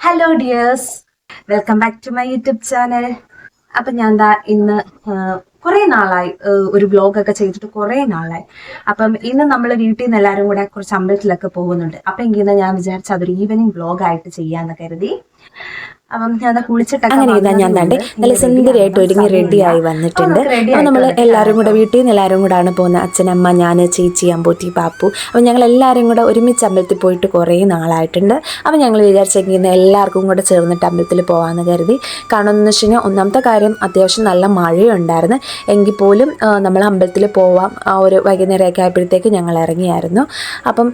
Hello dears welcome back to my YouTube channel അപ്പം ഞാൻ എന്താ ഇന്ന് കുറേ നാളായി ഒരു വ്ലോഗൊക്കെ ചെയ്തിട്ട് കുറേ നാളായി. അപ്പം ഇന്ന് നമ്മൾ വീട്ടിൽ നിന്ന് എല്ലാവരും കൂടെ കുറച്ച് അമ്പലത്തിലൊക്കെ പോകുന്നുണ്ട്. അപ്പം എങ്കിൽ ഞാൻ വിചാരിച്ചു അതൊരു ഈവനിങ് വ്ലോഗായിട്ട് ചെയ്യാമെന്ന് കരുതി. അപ്പം ഞാൻ കുളിച്ചിട്ടൊക്കെ അങ്ങനെ ഇതാ ഞാൻ വന്നതുകൊണ്ട് നല്ല സുന്ദരിയായിട്ട് ഒരുങ്ങി റെഡിയായി വന്നിട്ടുണ്ട്. അപ്പോൾ നമ്മൾ എല്ലാവരും കൂടെ വീട്ടിൽ നിന്ന് എല്ലാവരും കൂടാണ് പോകുന്നത് അച്ഛനമ്മ ഞാൻ ചേച്ചി അമ്പൂറ്റി പാപ്പു അപ്പോൾ ഞങ്ങൾ എല്ലാവരും കൂടെ ഒരുമിച്ച് അമ്പലത്തിൽ പോയിട്ട് കുറേ നാളായിട്ടുണ്ട്. അപ്പോൾ ഞങ്ങൾ വിചാരിച്ചെങ്കിൽ ഇന്ന് എല്ലാവർക്കും കൂടെ ചേർന്നിട്ട് അമ്പലത്തിൽ പോകാമെന്ന് കരുതി. കാരണം എന്ന് വെച്ച് കഴിഞ്ഞാൽ ഒന്നാമത്തെ കാര്യം അത്യാവശ്യം നല്ല മഴയുണ്ടായിരുന്നു. എങ്കിൽ പോലും നമ്മൾ അമ്പലത്തിൽ പോവാം. ആ ഒരു വൈകുന്നേരമൊക്കെ ആയപ്പോഴത്തേക്ക് ഞങ്ങൾ ഇറങ്ങിയായിരുന്നു. അപ്പം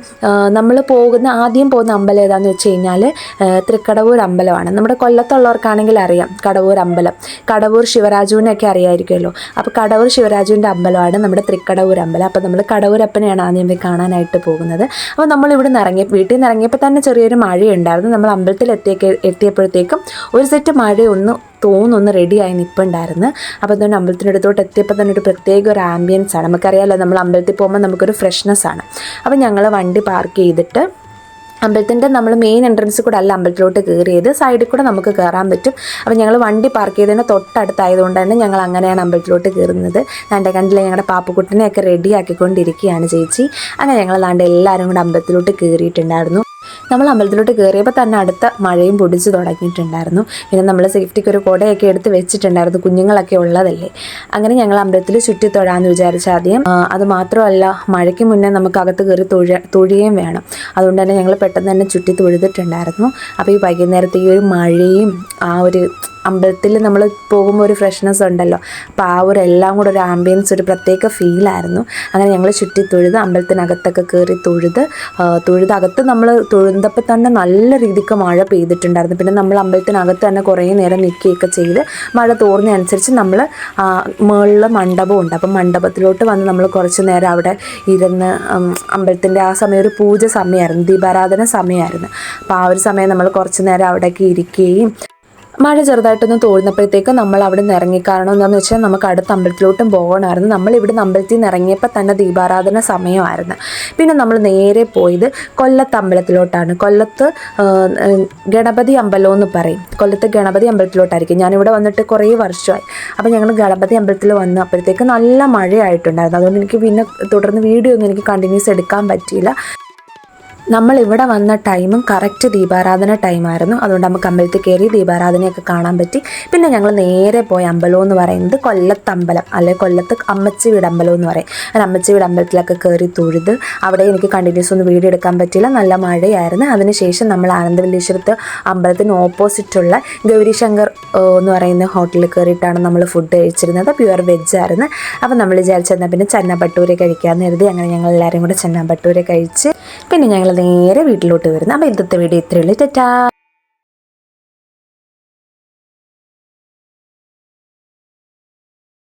നമ്മൾ പോകുന്ന ആദ്യം പോകുന്ന അമ്പലം ഏതാണെന്ന് വെച്ച് കഴിഞ്ഞാൽ തൃക്കടവൂർ അമ്പലമാണ്. നമ്മുടെ കൊല്ലത്തുള്ളവർക്കാണെങ്കിൽ അറിയാം. കടവൂർ അമ്പലം. കടവൂർ ശിവരാജുവിനൊക്കെ അറിയാമായിരിക്കുമല്ലോ അപ്പോൾ കടവൂർ ശിവരാജുവിന്റെ അമ്പലമാണ് നമ്മുടെ തൃക്കടവൂർ അമ്പലം. അപ്പോൾ നമ്മൾ കടവൂരപ്പനെയാണ് ആദ്യം പോയി കാണാനായിട്ട് പോകുന്നത്. അപ്പോൾ നമ്മൾ ഇവിടെ നിന്ന് ഇറങ്ങി വീട്ടിൽ നിന്ന് ഇറങ്ങിയപ്പോൾ തന്നെ ചെറിയൊരു മഴയുണ്ടായിരുന്നു. നമ്മൾ അമ്പലത്തിൽ എത്തിയ എത്തിയപ്പോഴത്തേക്കും ഒരു സെറ്റ് മഴ ഒന്ന് തോന്നൊന്ന് റെഡിയായി നിൽപ്പുണ്ടായിരുന്നു അപ്പോൾ അതുകൊണ്ട് അമ്പലത്തിനടുത്തോട്ട് എത്തിയപ്പോൾ തന്നെ ഒരു പ്രത്യേക ഒരു ആംബിയൻസ് ആണ്. നമുക്കറിയാമല്ലോ നമ്മൾ അമ്പലത്തിൽ പോകുമ്പോൾ നമുക്കൊരു ഫ്രഷ്നെസ് ആണ്. അപ്പോൾ ഞങ്ങൾ വണ്ടി പാർക്ക് ചെയ്തിട്ട് അമ്പലത്തിന്റെ നമ്മൾ മെയിൻ എൻട്രൻസ് കൂടെ അല്ല അമ്പലത്തിലോട്ട് കയറിയത്. സൈഡിൽ കൂടെ നമുക്ക് കയറാൻ പറ്റും. അപ്പോൾ ഞങ്ങൾ വണ്ടി പാർക്ക് ചെയ്തതിന് തൊട്ടടുത്തായതുകൊണ്ട് തന്നെ ഞങ്ങൾ അങ്ങനെയാണ് അമ്പലത്തിലോട്ട് കയറുന്നത്. ദാണ്ടെ കണ്ടില്ല ഞങ്ങളുടെ പാപ്പുക്കുട്ടിനെയൊക്കെ റെഡിയാക്കിക്കൊണ്ടിരിക്കുകയാണ് ചേച്ചി. അങ്ങനെ ഞങ്ങൾ ദാണ്ട് എല്ലാവരും കൂടെ അമ്പലത്തിലോട്ട് കയറിയിട്ടുണ്ടായിരുന്നു. നമ്മൾ അമ്പലത്തിലോട്ട് കയറിയപ്പോൾ തന്നെ അടുത്ത മഴയും പൊടിച്ച് തുടങ്ങിയിട്ടുണ്ടായിരുന്നു. പിന്നെ നമ്മൾ സേഫ്റ്റിക്ക് ഒരു കുടയൊക്കെ എടുത്ത് വെച്ചിട്ടുണ്ടായിരുന്നു. കുഞ്ഞുങ്ങളൊക്കെ ഉള്ളതല്ലേ. അങ്ങനെ ഞങ്ങൾ അമ്പലത്തിൽ ചുറ്റി തൊഴാമെന്ന് വിചാരിച്ച ആദ്യം അത് മാത്രമല്ല മഴയ്ക്ക് മുന്നേ നമുക്ക് അകത്ത് കയറി തൊഴ തൊഴുകയും വേണം. അതുകൊണ്ട് തന്നെ ഞങ്ങൾ പെട്ടെന്ന് തന്നെ ചുറ്റി തൊഴുതിട്ടുണ്ടായിരുന്നു. അപ്പോൾ ഈ വൈകുന്നേരത്തെ ഈ ഒരു മഴയും ആ ഒരു അമ്പലത്തിൽ നമ്മൾ പോകുമ്പോൾ ഒരു ഫ്രഷ്നെസ് ഉണ്ടല്ലോ. അപ്പോൾ ആ ഒരു എല്ലാം കൂടെ ഒരു ആംബിയൻസ് ഒരു പ്രത്യേക ഫീലായിരുന്നു അങ്ങനെ ഞങ്ങൾ ചുറ്റി തൊഴുത് അമ്പലത്തിനകത്തൊക്കെ കയറി തൊഴുത് തൊഴുതകത്ത് നമ്മൾ തൊഴുതപ്പോൾ തന്നെ നല്ല രീതിക്ക് മഴ പെയ്തിട്ടുണ്ടായിരുന്നു. പിന്നെ നമ്മൾ അമ്പലത്തിനകത്ത് തന്നെ കുറേ നേരം നിൽക്കുകയൊക്കെ ചെയ്ത് മഴ തോറുന്നതനുസരിച്ച് നമ്മൾ മേളിൽ മണ്ഡപം ഉണ്ട്. അപ്പം മണ്ഡപത്തിലോട്ട് വന്ന് നമ്മൾ കുറച്ച് നേരം അവിടെ ഇരുന്ന് അമ്പലത്തിന്റെ ആ സമയം ഒരു പൂജ സമയമായിരുന്നു. ദീപാരാധന സമയമായിരുന്നു. അപ്പോൾ ആ ഒരു സമയം നമ്മൾ കുറച്ച് നേരം അവിടേക്ക് ഇരിക്കുകയും മഴ ചെറുതായിട്ടൊന്ന് തോന്നുന്നപ്പോഴത്തേക്ക് നമ്മൾ അവിടെ നിന്ന് ഇറങ്ങി. കാരണം എന്താണെന്ന് വെച്ചാൽ നമുക്ക് അടുത്ത അമ്പലത്തിലോട്ടും പോകണമായിരുന്നു. നമ്മൾ ഇവിടെ നിന്ന് അമ്പലത്തിൽ നിന്ന് ഇറങ്ങിയപ്പോൾ തന്നെ ദീപാരാധന സമയമായിരുന്നു. പിന്നെ നമ്മൾ നേരെ പോയത് കൊല്ലത്ത് അമ്പലത്തിലോട്ടാണ്. കൊല്ലത്ത് ഗണപതി അമ്പലം എന്ന് പറയും. കൊല്ലത്ത് ഗണപതി അമ്പലത്തിലോട്ടായിരിക്കും. ഞാനിവിടെ വന്നിട്ട് കുറേ വർഷമായി. അപ്പോൾ ഞങ്ങൾ ഗണപതി അമ്പലത്തിൽ വന്നു അപ്പോഴത്തേക്ക് നല്ല മഴയായിട്ടുണ്ടായിരുന്നു. അതുകൊണ്ട് എനിക്ക് പിന്നെ തുടർന്ന് വീഡിയോ ഒന്നും എനിക്ക് കണ്ടിന്യൂസ് എടുക്കാൻ പറ്റിയില്ല. നമ്മൾ ഇവിടെ വന്ന ടൈമും കറക്റ്റ് ദീപാരാധന ടൈമായിരുന്നു. അതുകൊണ്ട് നമുക്ക് അമ്പലത്തിൽ കയറി ദീപാരാധനയൊക്കെ കാണാൻ പറ്റി. പിന്നെ ഞങ്ങൾ നേരെ പോയ അമ്പലം എന്ന് പറയുന്നത് കൊല്ലത്ത് അമ്പലം അല്ലെ കൊല്ലത്ത് അമ്മച്ചി വീട് അമ്പലം എന്ന് പറയും. അങ്ങനെ അമ്മച്ചി വീട് അമ്പലത്തിലൊക്കെ കയറി തൊഴുത് അവിടെ എനിക്ക് കണ്ടിന്യൂസ് ഒന്നും വീഡിയോ എടുക്കാൻ പറ്റിയില്ല. നല്ല മഴയായിരുന്നു. അതിനുശേഷം നമ്മൾ ആനന്ദവല്ലീശ്വരത്ത് അമ്പലത്തിന് ഓപ്പോസിറ്റുള്ള ഗൗരിശങ്കർ എന്ന് പറയുന്ന ഹോട്ടലിൽ കയറിയിട്ടാണ് നമ്മൾ ഫുഡ് കഴിച്ചിരുന്നത്. പ്യുവർ വെജ് ആയിരുന്നു. അപ്പം നമ്മൾ വിചാരിച്ചെന്നാൽ പിന്നെ ചന്ന ഭട്ടൂര കഴിക്കാമെന്ന് കരുതി അങ്ങനെ ഞങ്ങൾ എല്ലാവരും കൂടെ ചന്ന ഭട്ടൂര കഴിച്ച് പിന്നെ ഞങ്ങൾ നേരെ വീട്ടിലോട്ട് വരുന്നു. അപ്പോൾ ഇന്നത്തെ വീഡിയോ ഇത്രയുള്ളൂ ടാറ്റാ.